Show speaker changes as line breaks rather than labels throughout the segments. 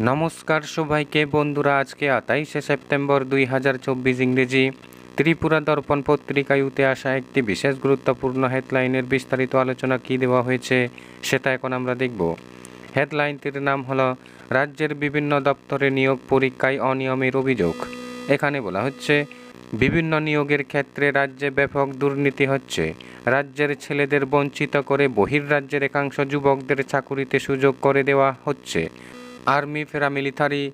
নমস্কার সবাইকে বন্ধুরা, আজকে আঠাইশে সেপ্টেম্বর দুই হাজার চব্বিশ ইংরেজি ত্রিপুরা দর্পণ পত্রিকায় উঠে আসা একটি বিশেষ গুরুত্বপূর্ণ হেডলাইনের বিস্তারিত আলোচনা কী দেওয়া হয়েছে সেটা এখন আমরা দেখব। হেডলাইনটির নাম হল, রাজ্যের বিভিন্ন দপ্তরে নিয়োগ পরীক্ষায় অনিয়মের অভিযোগ। এখানে বলা হচ্ছে, বিভিন্ন নিয়োগের ক্ষেত্রে রাজ্যে ব্যাপক দুর্নীতি হচ্ছে। রাজ্যের ছেলেদের বঞ্চিত করে বহির্রাজ্যের একাংশ যুবকদের চাকুরিতে সুযোগ করে দেওয়া হচ্ছে। আর্মি প্যারামিলিটারি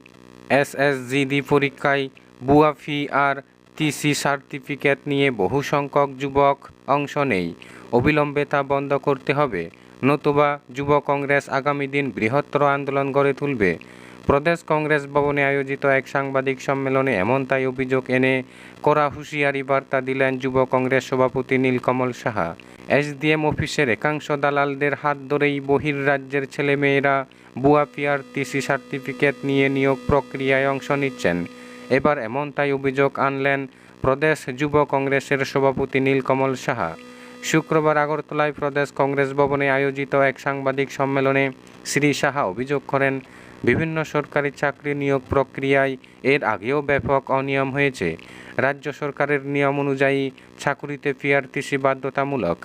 এসএসজিডি পরীক্ষায়, বুয়া ফি আর টিসি সার্টিফিকেট নিয়ে বহু সংখ্যক যুবক অংশ নেই। অবিলম্বে তা বন্ধ করতে হবে। নতুবা যুব কংগ্রেস আগামী দিন বৃহত্তর আন্দোলন গড়ে তুলবে। প্রদেশ কংগ্রেস ভবনে আয়োজিত এক সাংবাদিক সম্মেলনে এমনটাই অভিযোগ এনে কড়া হুঁশিয়ারি বার্তা দিলেন যুব কংগ্রেস সভাপতি নীলকমল সাহা। এসডিএম অফিসের একাংশ দালালদের হাত ধরেই বহির বহির্রাজ্যের ছেলেমেয়েরা বুয়া পিআরটিসি সার্টিফিকেট নিয়ে নিয়োগ প্রক্রিয়ায় অংশ নিচ্ছেন। এবার এমনটাই অভিযোগ আনলেন প্রদেশ যুব কংগ্রেসের সভাপতি নীলকমল সাহা। শুক্রবার আগরতলায় প্রদেশ কংগ্রেস ভবনে আয়োজিত এক সাংবাদিক সম্মেলনে শ্রী সাহা অভিযোগ করেন বিভিন্ন সরকারি চাকরি নিয়োগ প্রক্রিয়ায় এর আগেও ব্যাপক অনিয়ম হয়েছে। রাজ্য সরকারের নিয়ম অনুযায়ী চাকুরিতে পিআরটিসি বাধ্যতামূলক।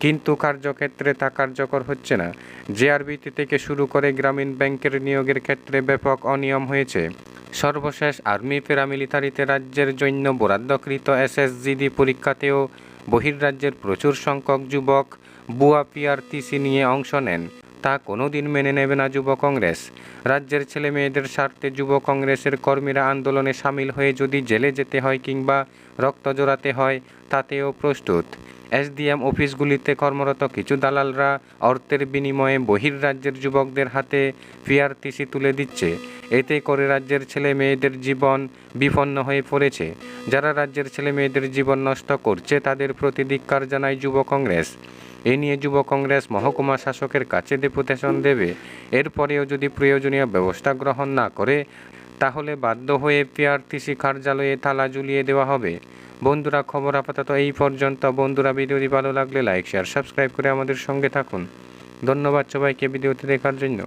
কিন্তু কার্যক্ষেত্রে তা কার্যকর হচ্ছে না। জেআরবিটি থেকে শুরু করে গ্রামীণ ব্যাংকের নিয়োগের ক্ষেত্রে ব্যাপক অনিয়ম হয়েছে। সর্বশেষ আর্মি প্যারামিলিটারিতে রাজ্যের জন্য বরাদ্দকৃত এসএসজিডি পরীক্ষাতেও বহির্রাজ্যের প্রচুর সংখ্যক যুবক বুয়া পিআরটিসি নিয়ে অংশ নেন। তা কোনোদিন মেনে নেবে না যুব কংগ্রেস। রাজ্যের ছেলে মেয়েদের স্বার্থে যুব কংগ্রেসের কর্মীরা আন্দোলনে সামিল হয়ে যদি জেলে যেতে হয় কিংবা রক্ত জোড়াতে হয়, তাতেও প্রস্তুত। এসডিএম অফিসগুলিতে কর্মরত কিছু দালালরা অর্থের বিনিময়ে বহির রাজ্যের যুবকদের হাতে পিআরটিসি তুলে দিচ্ছে। এতে করে রাজ্যের ছেলে মেয়েদের জীবন বিপন্ন হয়ে পড়েছে। যারা রাজ্যের ছেলে মেয়েদের জীবন নষ্ট করছে, তাদের প্রতি ধিক্কার জানায় যুব কংগ্রেস। এ নিয়ে যুব কংগ্রেস মহকুমা শাসকের কাছে ডেপুটেশন দেবে। এরপরেও যদি প্রয়োজনীয় ব্যবস্থা গ্রহণ না করে, তাহলে বাধ্য হয়ে পিআরটিসি কার্যালয়ে থালা ঝুলিয়ে দেওয়া হবে। বন্ধুরা, খবর আপাতত এই পর্যন্ত। বন্ধুরা, ভিডিওটি ভালো লাগলে লাইক, শেয়ার, সাবস্ক্রাইব করে আমাদের সঙ্গে থাকুন। ধন্যবাদ সবাইকে ভিডিওটি দেখার জন্য।